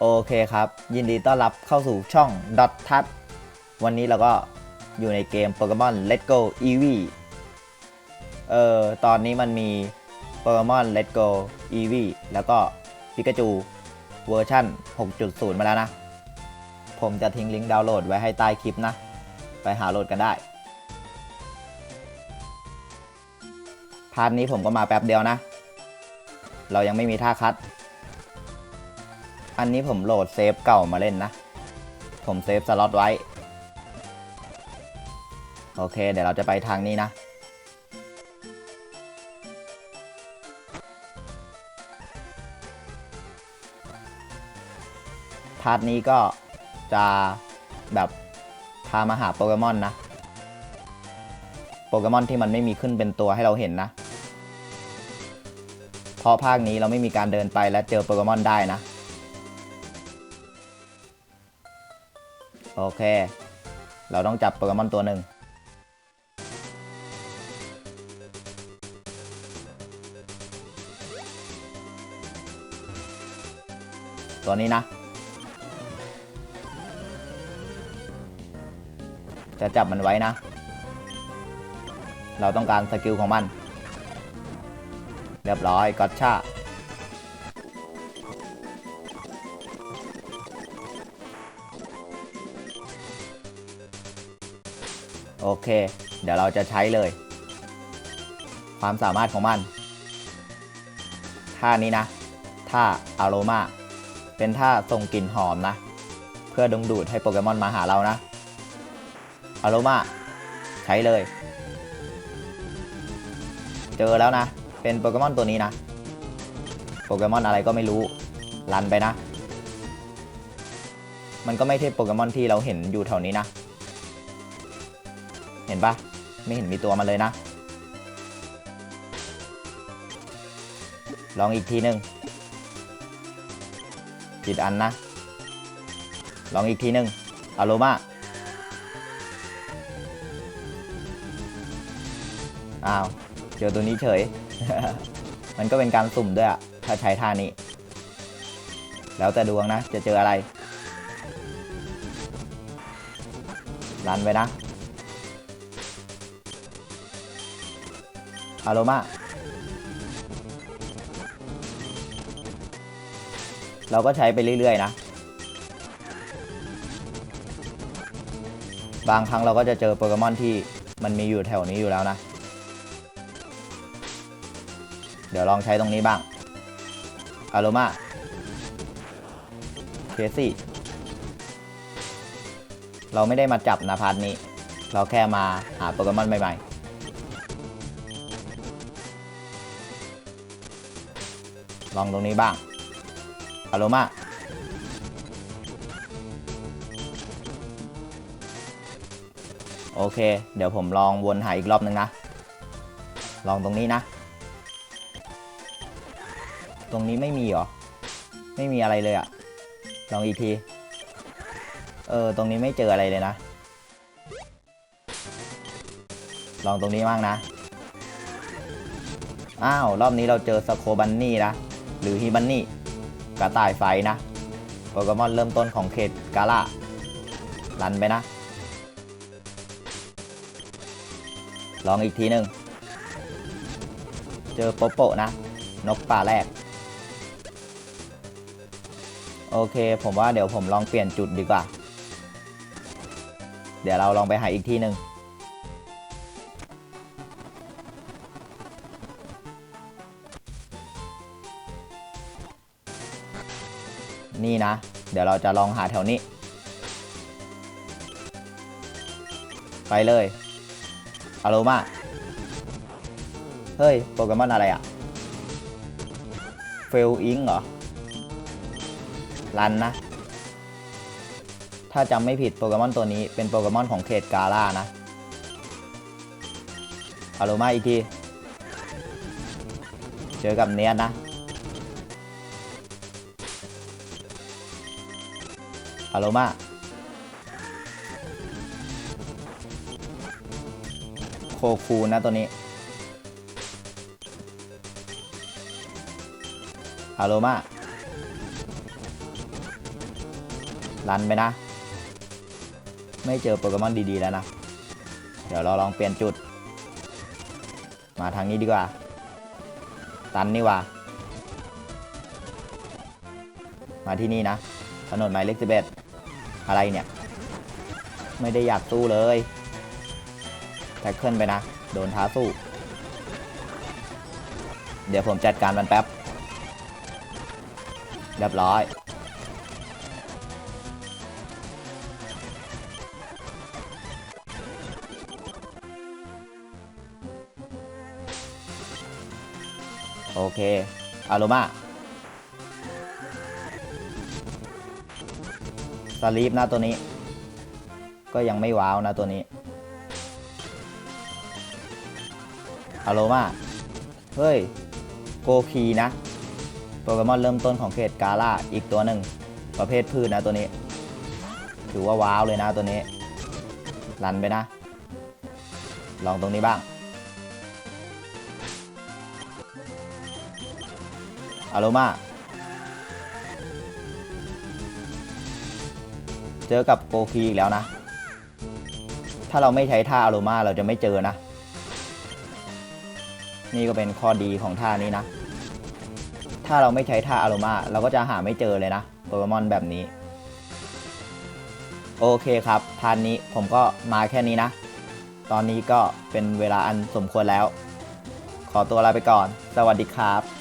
โอเคครับ ยินดีต้อนรับเข้าสู่ช่อง Dot Touch วันนี้เราก็อยู่ในเกมโปเกมอน Let's Go Eevee เอ่อ ตอนนี้มันมีโปเกมอน Let's Go Eevee แล้วก็ปิกาจูเวอร์ชั่น 6.0 มาแล้วนะ ผมจะทิ้งลิงก์ดาวน์โหลดไว้ให้ใต้คลิปนะ ไปหาโหลดกันได้ พาร์ทนี้ผมก็มาแป๊บเดียวนะ เรายังไม่มีท่าคัด อันนี้ผมโหลดเซฟเก่ามาเล่นนะ ผมเซฟสล็อตไว้ โอเค เดี๋ยวเราจะไปทางนี้นะ พาร์ทนี้ก็จะแบบพามาหาโปเกมอนนะ โปเกมอนที่มันไม่มีขึ้นเป็นตัวให้เราเห็นนะ เพราะภาคนี้เราไม่มีการเดินไปและเจอโปเกมอนได้นะ โอเค เราต้องจับโปเกมอนตัวหนึ่งตัวนี้นะ จะจับมันไว้นะ เราต้องการสกิลของมัน เรียบร้อยกอตชา โอเค เดี๋ยวเราจะใช้เลย ความสามารถของมันท่านี้นะท่าอารมาเป็นท่าส่งกลิ่นหอมนะ เพื่อดึงดูดให้โปเกมอนมาหาเรานะอารมาใช้เลย เจอแล้วนะ เป็นโปเกมอนตัวนี้นะ โปเกมอนอะไรก็ไม่รู้ รันไปนะ มันก็ไม่ใช่โปเกมอนที่เราเห็นอยู่แถวนี้นะ เห็นปะไม่เห็นมีตัวมันเลยนะ ลองอีกทีหนึ่งผิดอันนะ ลองอีกทีหนึ่งอารมาอ้าว เจอตัวนี้เฉย มันก็เป็นการสุ่มด้วยอะถ้าใช้ท่านี้ แล้วแต่ดวงนะ จะเจออะไรรันไปนะ อารมาเราก็ใช้ไปเรื่อย ๆ นะ บางครั้งเราก็จะเจอโปเกมอนที่มันมีอยู่แถวนี้อยู่แล้วนะ เดี๋ยวลองใช้ตรงนี้บ้าง อารมาเคซี่เราไม่ได้มาจับนะพาร์ทนี้ เราแค่มาหาโปเกมอนใหม่ ๆ ลองตรงนี้บ้างอารมาโอเค เดี๋ยวผมลองวนหาอีกรอบนึงนะ ลองตรงนี้นะ ตรงนี้ไม่มีเหรอ ไม่มีอะไรเลยอะลองอีกที เออ ตรงนี้ไม่เจออะไรเลยนะ ลองตรงนี้บ้างนะ อ้าว รอบนี้เราเจอสโคบันนี่นะ หรือฮิบันนี่กระต่ายไฟนะโปเกมอนเริ่มต้นของเขตกาล่ารันไปนะ ลองอีกทีหนึ่ง เจอโปโปะนะ นกป่าแรก โอเค ผมว่าเดี๋ยวผมลองเปลี่ยนจุดดีกว่า เดี๋ยวเราลองไปหาอีกที่หนึ่ง นี่นะ เดี๋ยวเราจะลองหาแถวนี้ ไปเลยอารมาเฮ้ย โปเกมอนอะไรอะเฟลอิงเหรอ รันนะ ถ้าจำไม่ผิดโปเกมอนตัวนี้เป็นโปเกมอนของเขตกาล่านะอารมาอีกที เจอกับเนียนนะ อารมาโคคูนะตัวนี้อารมารันไปนะ ไม่เจอโปเกมอนดีๆแล้วนะ เดี๋ยวเราลองเปลี่ยนจุด มาทางนี้ดีกว่า ตันนี่ว่า มาที่นี่นะ ถนนหมายเลขสิบเอ็ดอะไรเนี่ย ไม่ได้อยากสู้เลยแท็กเกิลไปนะ โดนท้าสู้ เดี๋ยวผมจัดการมันแป๊บ เรียบร้อย โอเคอาโรมา สลีปนะตัวนี้ ก็ยังไม่ว้าวนะตัวนี้อโรมาเฮ้ย โกคีนะโปเกมอนเริ่มต้นของเขตกาล่าอีกตัวหนึ่ง ประเภทพืชนะตัวนี้ ถือว่าว้าวเลยนะตัวนี้ รันไปนะ ลองตรงนี้บ้างอโรมา เจอกับโกคีอีกแล้วนะ ถ้าเราไม่ใช้ท่าอาโรมาเราจะไม่เจอนะ นี่ก็เป็นข้อดีของท่านี้นะ ถ้าเราไม่ใช้ท่าอาโรมาเราก็จะหาไม่เจอเลยนะโปเกมอนแบบนี้ โอเคครับพาร์ทนี้ผมก็มาแค่นี้นะ ตอนนี้ก็เป็นเวลาอันสมควรแล้ว ขอตัวลาไปก่อน สวัสดีครับ